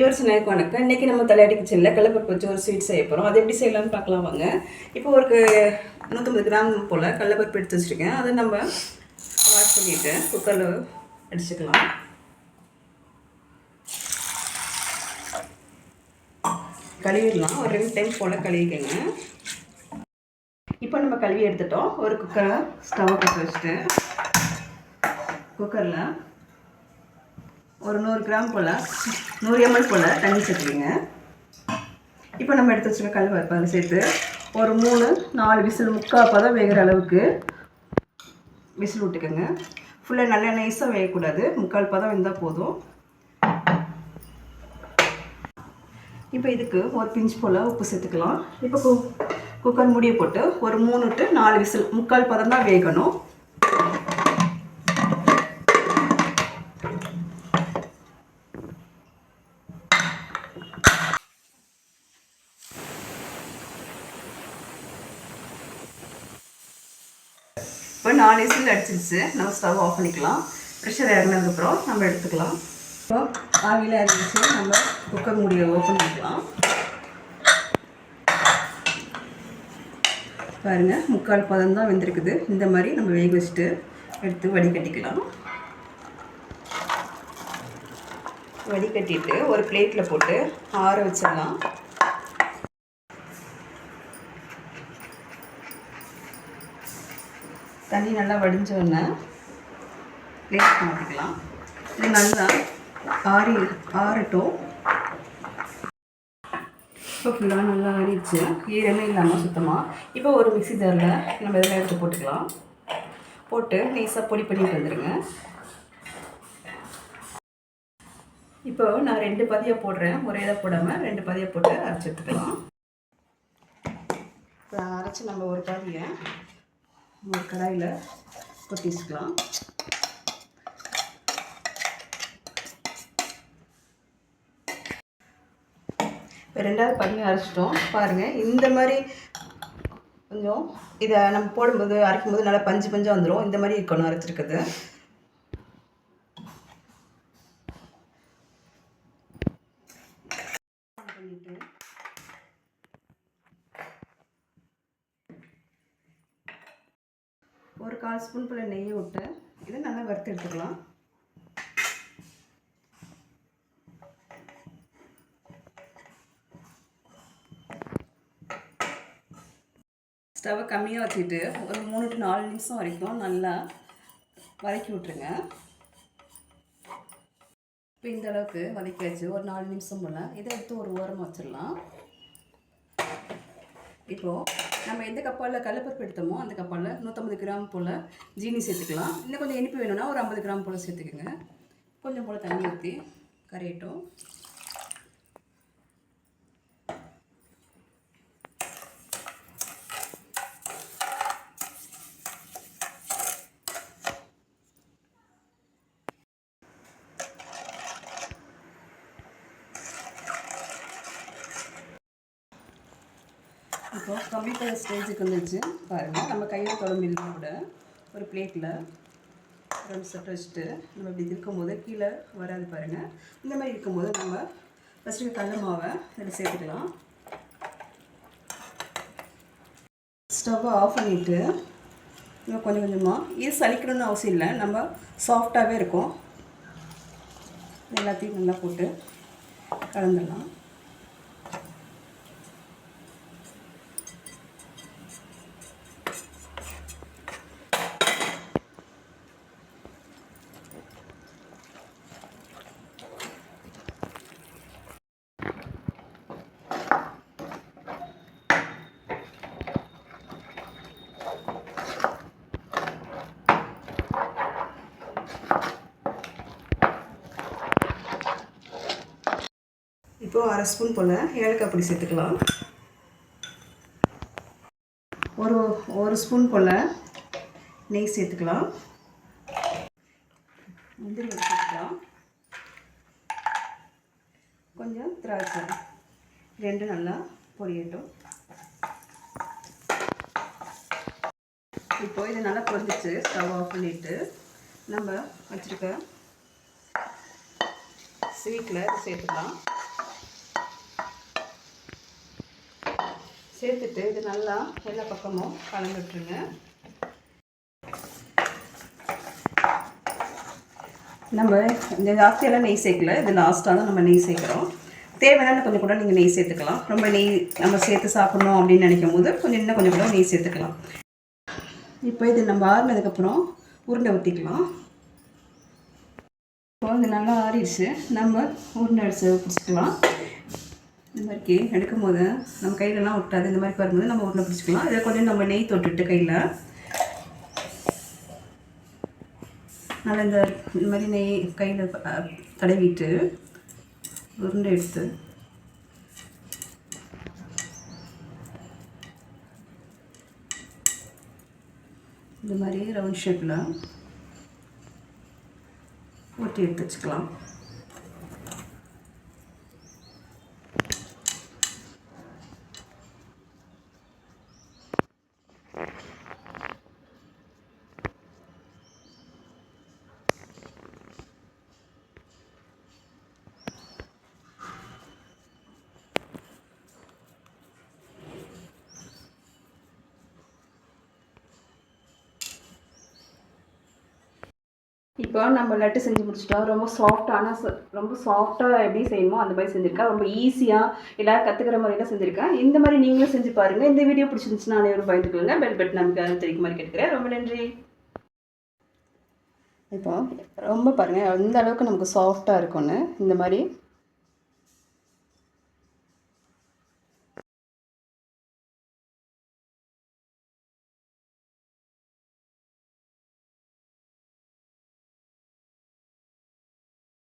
Viewers நேருக்கு வணக்கம். இன்றைக்கி நம்ம தலையாடி கிச்சனில் கடலப்பருப்பு வச்சு ஒரு ஸ்வீட் செய்ய போகிறோம் அது எப்படி செய்யலாம்னு பார்க்கலாம் வாங்க. இப்போ ஒரு நூற்றம்பது கிராம் போல் கடலப்பருப்பு எடுத்து வச்சுருக்கேன். அதை நம்ம வாஷ் பண்ணிவிட்டு குக்கரில் அடிச்சுக்கலாம். கழுவிடலாம். ஒரு ரெண்டு டைம் போல் கழுவிக்கங்க. இப்போ நம்ம கழுவி எடுத்துட்டோம். ஒரு குக்கரை ஸ்டவ் பற்ற வச்சுட்டு குக்கரில் ஒரு நூறு கிராம் போல் நூறு எம்எல் போல் தண்ணி சேர்த்துக்கிங்க. இப்போ நம்ம எடுத்து வச்சுருக்க கல் பருப்பு சேர்த்து ஒரு மூணு நாலு விசில் முக்கால் பதம் வேகிற அளவுக்கு விசில் விட்டுக்கோங்க. ஃபுல்லாக நல்லா நைஸாக வேகக்கூடாது. முக்கால் பதம் இருந்தால் போதும். இப்போ இதுக்கு ஒரு பிஞ்ச் போல் உப்பு சேர்த்துக்கலாம். இப்போ கு குக்கர் மூடியை போட்டு ஒரு மூணு டு நாலு விசில் முக்கால் பதம் தான் வேகணும். நாலு விசில் அடிச்சிருச்சு. நம்ம ஸ்டவ் ஆஃப் பண்ணிக்கலாம். ப்ரெஷர் இறங்கினதுக்கப்புறம் நம்ம எடுத்துக்கலாம். இப்போ ஆவியில் இறங்கிச்சு நம்ம குக்கர் மூடியை ஓப்பன் பண்ணிக்கலாம். பாருங்கள் முக்கால் பதம் தான் வெந்திருக்குது. இந்த மாதிரி நம்ம வேக வச்சுட்டு எடுத்து வடிகட்டிக்கலாம். வடிகட்டிட்டு ஒரு பிளேட்டில் போட்டு ஆற வச்சிடலாம். தண்ணி நல்லா வடிஞ்ச உடனே பிளேட் மாற்றிக்கலாம் இது நல்லா ஆறி ஆறட்டும். இப்போ ஃபுல்லாக நல்லா ஆறிடுச்சு. ஈரமே இல்லாமல் சுத்தமாக இப்போ ஒரு மிக்ஸி ஜாரில் நம்ம இதெல்லாம் எடுத்து போட்டுக்கலாம். போட்டு நைஸாக பொடி பண்ணிட்டு வந்துடுங்க இப்போ நான் ரெண்டு பதியாக போடுறேன். ஒரே இதை போடாமல் ரெண்டு பதியாக போட்டு அரைச்சி எடுத்துக்கலாம். இப்போ அரைச்சி நம்ம ஒரு பாதியை ஒரு கடாயில் கொட்டிச்சுக்கலாம். இப்போ ரெண்டாவது பண்ணி அரைச்சிட்டோம். பாருங்கள் இந்த மாதிரி கொஞ்சம் இதை நம்ம போடும்போது அரைக்கும்போது நல்லா பஞ்சு பஞ்சாக வந்துடும் இந்த மாதிரி இருக்கணும் அரைச்சிருக்குது பண்ணிட்டு கால் ஸ்பூன் போல் நெய்யை விட்டு இதை நல்லா வறுத்து எடுத்துக்கலாம். ஸ்டவ்வை கம்மியாக வச்சுக்கிட்டு ஒரு மூணு டு நாலு நிமிஷம் வரைக்கும் நல்லா வதக்கி விட்ருங்க இப்போ இந்த அளவுக்கு வதக்கி வச்சு ஒரு நாலு நிமிஷம் போல் இதை எடுத்து ஒரு ஓரமாக வச்சிடலாம். இப்போது நம்ம எந்த கப்பாலில் கடலப்பருப்பு எடுத்தோமோ அந்த கப்பாலில் நூற்றம்பது கிராம் போல் ஜீனி சேர்த்துக்கலாம். இன்னும் கொஞ்சம் இனிப்பு வேணும்னா ஒரு ஐம்பது கிராம் போல் சேர்த்துக்கோங்க. கொஞ்சம் போல் தண்ணி ஊற்றி கரையட்டும். இப்போ கம்மி பண்ண ஸ்டேஜுக்கு வந்துச்சு பாருங்கள் நம்ம கையில் தொடம்பிருந்தா கூட ஒரு பிளேட்டில் ரெண்டு செட் வச்சுட்டு நம்ம இப்படி இருக்கும்போது கீழே வராது பாருங்கள் இந்த மாதிரி இருக்கும்போது நம்ம ஃபஸ்ட்டு கடல மாவை இதில் சேர்த்துக்கலாம். ஸ்டவ்வை ஆஃப் பண்ணிவிட்டு இன்னும் கொஞ்சம் கொஞ்சமாக இது சலிக்கணும்னு அவசியம் இல்லை. நம்ம சாஃப்டாகவே இருக்கும். எல்லாத்தையும் நல்லா போட்டு கலந்துடலாம். இப்போது அரை ஸ்பூன் போல் ஏலக்காய் பொடி சேர்த்துக்கலாம். ஒரு ஒரு ஸ்பூன் போல் நெய் சேர்த்துக்கலாம். முந்திரி சேர்த்துக்கலாம். கொஞ்சம் திராட்சை. ரெண்டு நல்லா பொரியட்டும். இப்போ இது நல்லா பொரிஞ்சிச்சு. ஸ்டவ் ஆஃப் பண்ணிவிட்டு நம்ம வச்சுருக்க ஸ்வீட்டில் சேர்த்துக்கலாம். சேர்த்துட்டு இது நல்லா எல்லா பக்கமும் கலந்து விட்டுருங்க. நம்ம இந்த ஜாஸ்தியெல்லாம் நெய் சேர்க்கல இது லாஸ்ட்டாக தான் நம்ம நெய் சேர்க்குறோம். தேவையான கொஞ்சம் கூட நீங்கள் நெய் சேர்த்துக்கலாம். ரொம்ப நெய் நம்ம சேர்த்து சாப்பிட்ணும் அப்படின்னு நினைக்கும் போது கொஞ்சம் இன்னும் கொஞ்சம் கூட நெய் சேர்த்துக்கலாம். இப்போ இது நம்ம ஆறுனதுக்கப்புறம் உருண்டை ஊற்றிக்கலாம் இப்போ இது நல்லா ஆறிடுச்சு. நம்ம உருண்டை அடிச்சு பிடிச்சிக்கலாம். இந்த மாதிரி எடுக்கும் போது நம்ம கையிலலாம் ஒட்டாது. இந்த மாதிரி வரும்போது நம்ம உருண்டை பிடிச்சிக்கலாம். இதை கொஞ்சம் நம்ம நெய் தொட்டுட்டு கையில். நல்லா இந்த இந்த மாதிரி நெய் கையில் தடவிட்டு உருண்டை எடுத்து. இந்த மாதிரி ரவுண்ட் ஷேப்பில் ஊட்டி எடுத்து வச்சுக்கலாம். இப்போ நம்ம லட்டு செஞ்சு முடிச்சிட்டோம். ரொம்ப சாஃப்டான ரொம்ப சாஃப்டாக எப்படி செய்யணுமோ அந்த மாதிரி செஞ்சுருக்கேன். ரொம்ப ஈஸியாக எல்லோரும் கற்றுக்கிற மாதிரிலாம் செஞ்சுருக்கேன். இந்த மாதிரி நீங்களும் செஞ்சு பாருங்கள் இந்த வீடியோ பிடிச்சிருந்துச்சுன்னா அனைவரும் பயந்துக்கொள்ளுங்க பெல் பட்டன் நமக்கு தெரிவிக்க மாதிரி கேட்குறேன் ரொம்ப நன்றி. இப்போ ரொம்ப பாருங்கள் எந்த அளவுக்கு நமக்கு சாஃப்டாக இருக்கும்னு. இந்த மாதிரி